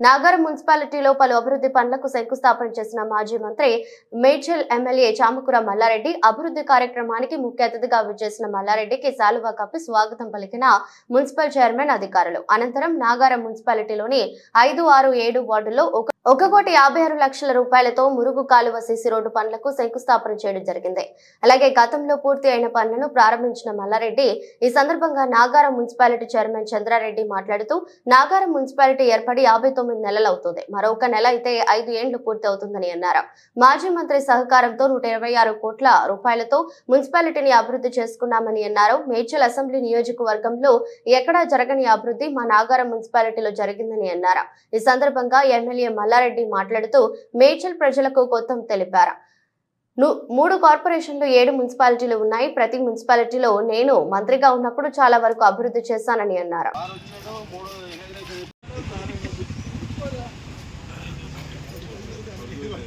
నాగర్ మున్సిపాలిటీలో పలు అభివృద్ధి పనులకు శంకుస్థాపన చేసిన మాజీ మంత్రి మేడ్చల్ ఎమ్మెల్యే చామకుర మల్లారెడ్డి అభివృద్ధి కార్యక్రమానికి ముఖ్య అతిథిగా విచ్చేసిన మల్లారెడ్డికి శాలువా కప్పి స్వాగతం పలికిన మున్సిపల్ చైర్మన్ అధికారులు. అనంతరం నాగారం మున్సిపాలిటీలోని ఐదు ఆరు ఏడు వార్డుల్లో ఒక ఒక కోటి యాభై ఆరు లక్షల రూపాయలతో మురుగు కాలువ సిసి రోడ్డు పనులకు శంకుస్థాపన చేయడం జరిగింది. అలాగే గతంలో పూర్తి అయిన పనులను ప్రారంభించిన మల్లారెడ్డి ఈ సందర్భంగా నాగారం మున్సిపాలిటీ చైర్మన్ చంద్రారెడ్డి మాట్లాడుతూ నాగారం మున్సిపాలిటీ ఏర్పడి యాభై తొమ్మిది నెలలవుతుంది మరొక నెల అయితే ఐదు ఏండ్లు పూర్తి అవుతుందని అన్నారు. మాజీ మంత్రి సహకారంతో నూట ఇరవై ఆరు కోట్ల రూపాయలతో మున్సిపాలిటీని అభివృద్ధి చేసుకున్నామని అన్నారు. మేడ్చల్ అసెంబ్లీ నియోజకవర్గంలో ఎక్కడా జరగని అభివృద్ధి మా నాగారం మున్సిపాలిటీలో జరిగిందని అన్నారు. ఈ సందర్భంగా ఎమ్మెల్యే మల్లారెడ్డి మాట్లాడుతూ మేడ్చల్ ప్రజలకు కొత్త తెలిపారు. మూడు కార్పొరేషన్లు ఏడు మున్సిపాలిటీలు ఉన్నాయి. ప్రతి మున్సిపాలిటీలో నేను మంత్రిగా ఉన్నప్పుడు చాలా వరకు అభివృద్ధి చేశానని అన్నారు.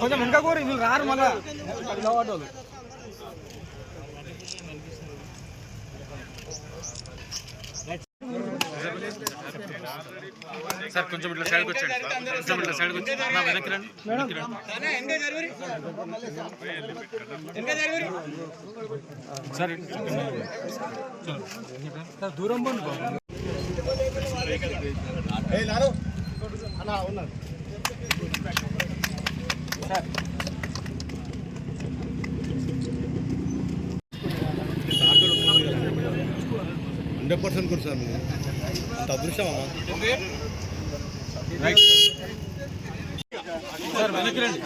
కొంచెం వెనక కూర వీళ్ళు రారు మళ్ళా సార్ కొంచెం ఇట్లా సైడ్కి వచ్చాడు కొంచెం ఇట్లా సైడ్కి వచ్చి నా వెనక్కి రండి. వెనక్కి రండి. సార్ దూరం పోండి హండ్రెడ్ పర్సెంట్ కూడా సార్ మీరు. రైట్ సార్ వెనక్కి రండి.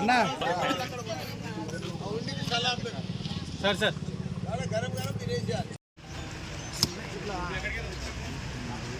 అన్నా. Sir sir.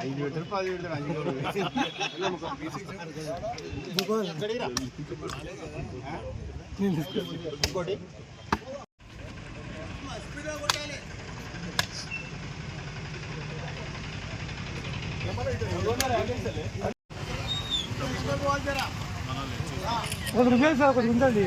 ఐదు పెడతారు పది పెడతారు అஞ்சు ఇంకోటి? ఒక రూపాయలు సార్ ఒకటి ఉందండి.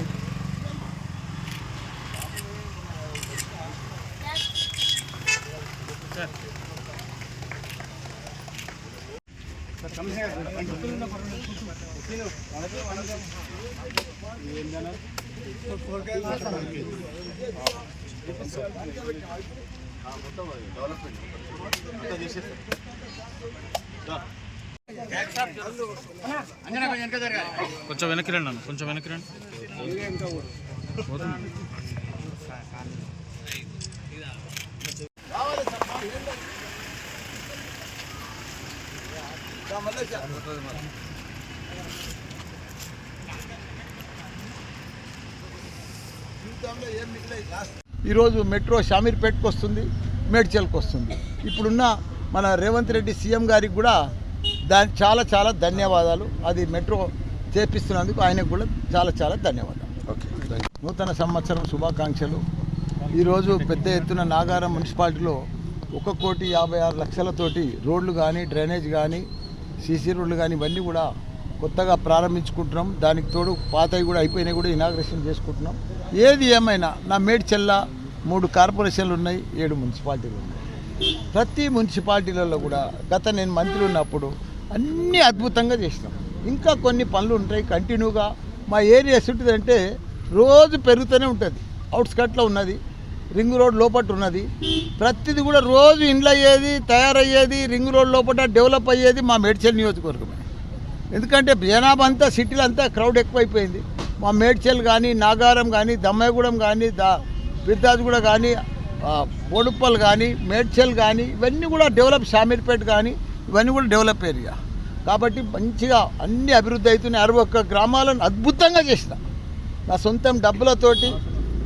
కొంచెం వెనక్కి రండి కొంచెం వెనక్కి రండి పోతుంది. ఈరోజు మెట్రో షామీర్పేట్కి వస్తుంది మేడ్చల్కి వస్తుంది. ఇప్పుడున్న మన రేవంత్ రెడ్డి సీఎం గారికి కూడా దాని చాలా చాలా ధన్యవాదాలు. అది మెట్రో చేపిస్తున్నందుకు ఆయనకు కూడా చాలా చాలా ధన్యవాదాలు. నూతన సంవత్సరం శుభాకాంక్షలు. ఈరోజు పెద్ద ఎత్తున నాగారం మున్సిపాలిటీలో ఒక కోటి యాభై ఆరు లక్షలతోటి రోడ్లు కానీ డ్రైనేజ్ కానీ సీసీ రోడ్లు కానీ ఇవన్నీ కూడా కొత్తగా ప్రారంభించుకుంటున్నాం. దానికి తోడు పాతవి కూడా అయిపోయినాయి కూడా ఇనాగ్రేషన్ చేసుకుంటున్నాం. ఏది ఏమైనా నా మేడ్చెల్ల మూడు కార్పొరేషన్లు ఉన్నాయి ఏడు మున్సిపాలిటీలు ఉన్నాయి. ప్రతి మున్సిపాలిటీలలో కూడా గత నేను మంత్రి ఉన్నప్పుడు అన్నీ అద్భుతంగా చేసినాం. ఇంకా కొన్ని పనులు ఉంటాయి కంటిన్యూగా. మా ఏరియా ఎటువంటిదంటే రోజు పెరుగుతూనే ఉంటుంది. అవుట్స్కట్లో ఉన్నది. రింగ్ రోడ్ లోపల ఉన్నది. ప్రతిది కూడా రోజు ఇండ్లు అయ్యేది తయారయ్యేది రింగ్ రోడ్ లోపల డెవలప్ అయ్యేది మా మేడ్చల్ నియోజకవర్గమే. ఎందుకంటే జనాభా అంతా సిటీలో అంతా క్రౌడ్ ఎక్కువైపోయింది. మా మేడ్చల్ కానీ నాగారం కానీ దమ్మాయిగూడెం కానీ దా బిర్దాజ్గూడ కానీ బోడుప్పల్ కానీ మేడ్చల్ కానీ ఇవన్నీ కూడా డెవలప్ షామీర్పేట కానీ ఇవన్నీ కూడా డెవలప్ ఏరియా. కాబట్టి మంచిగా అన్ని అభివృద్ధి అవుతున్నాయి అరవై ఒక్క గ్రామాలను అద్భుతంగా చేసిన. నా సొంతం డబ్బులతోటి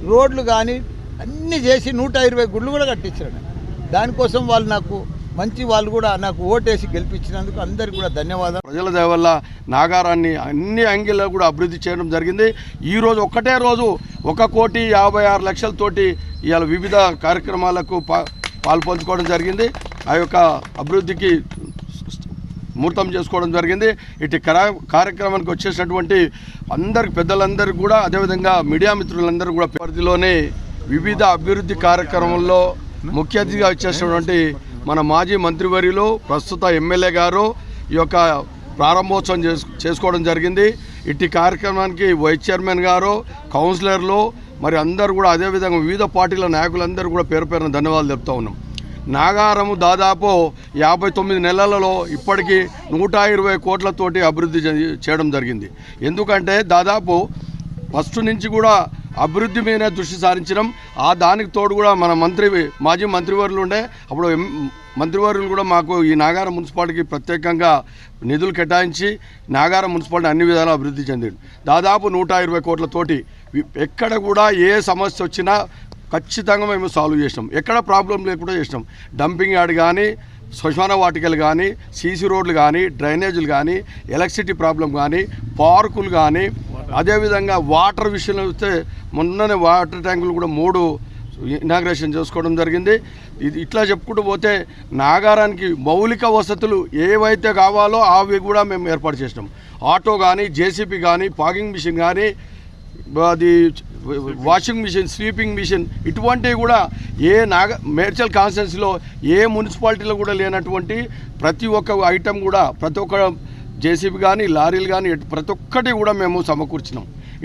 రోడ్లు కానీ అన్నీ చేసి నూట ఇరవై గుళ్ళు కూడా కట్టించాడు దానికోసం వాళ్ళు నాకు మంచి వాళ్ళు కూడా నాకు ఓటేసి గెలిపించినందుకు అందరికీ కూడా ధన్యవాదాలు. ప్రజల దయ వల్ల నాగారాన్ని అన్ని అంగిల్లో కూడా అభివృద్ధి చేయడం జరిగింది. ఈరోజు ఒక్కటే రోజు ఒక కోటి యాభై ఆరు లక్షలతోటి ఇవాళ వివిధ కార్యక్రమాలకు పా పాల్పంచుకోవడం జరిగింది. ఆ యొక్క అభివృద్ధికి ముహూర్తం చేసుకోవడం జరిగింది. ఇటు కరా- కార్యక్రమానికి వచ్చేసినటువంటి అందరికి పెద్దలందరికీ కూడా అదేవిధంగా మీడియా మిత్రులందరూ కూడా పరిధిలోనే వివిధ అభివృద్ధి కార్యక్రమంలో ముఖ్య అతిథిగా వచ్చేసినటువంటి మన మాజీ మంత్రివర్యులు ప్రస్తుత ఎమ్మెల్యే గారు ఈ యొక్క ప్రారంభోత్సవం చేసుకోవడం జరిగింది. ఇట్టి కార్యక్రమానికి వైస్ చైర్మన్ గారు కౌన్సిలర్లు మరి అందరూ కూడా అదేవిధంగా వివిధ పార్టీల నాయకులందరూ కూడా పేరు పేరున ధన్యవాదాలు చెప్తా ఉన్నాం. నాగారము దాదాపు యాభై తొమ్మిది నెలలలో ఇప్పటికీ నూట ఇరవై కోట్లతోటి అభివృద్ధి చేయడం జరిగింది. ఎందుకంటే దాదాపు ఫస్ట్ నుంచి కూడా అభివృద్ధి మీద దృష్టి సారించడం. ఆ దానికి తోడు కూడా మన మంత్రి మాజీ మంత్రివర్యులు ఉండే. అప్పుడు మంత్రివర్యులు కూడా మాకు ఈ నాగారం మున్సిపాలిటీకి ప్రత్యేకంగా నిధులు కేటాయించి నాగారం మున్సిపాలిటీ అన్ని విధాలా అభివృద్ధి చెందింది దాదాపు నూట ఇరవై కోట్లతోటి ఎక్కడ కూడా ఏ సమస్య వచ్చినా ఖచ్చితంగా మేము సాల్వ్ చేసినాం. ఎక్కడ ప్రాబ్లం లేకుండా చేసినాం. డంపింగ్ యార్డ్ కానీ శ్మశాన వాటికలు కానీ సీసీ రోడ్లు కానీ డ్రైనేజీలు కానీ ఎలక్ట్రిసిటీ ప్రాబ్లం కానీ పార్కులు కానీ అదేవిధంగా వాటర్ విషయంలో వస్తే మొన్ననే వాటర్ ట్యాంకులు కూడా మూడు ఇనాగ్రేషన్ చేసుకోవడం జరిగింది. ఇది ఇట్లా చెప్పుకుంటూ పోతే నాగారానికి మౌలిక వసతులు ఏవైతే కావాలో అవి కూడా మేము ఏర్పాటు చేసినాం. ఆటో కానీ జేసీపీ కానీ పాగింగ్ మిషన్ కానీ అది వాషింగ్ మిషన్ స్వీపింగ్ మిషన్ ఇటువంటివి కూడా ఏ నాగ మేడ్చల్ కాన్స్టెన్సీలో ఏ మున్సిపాలిటీలో కూడా లేనటువంటి ప్రతి ఒక్క ఐటెం కూడా ప్రతి ఒక్క జేసీబీ కానీ లారీలు కానీ ప్రతి ఒక్కటి కూడా మేము సమకూర్చినాం.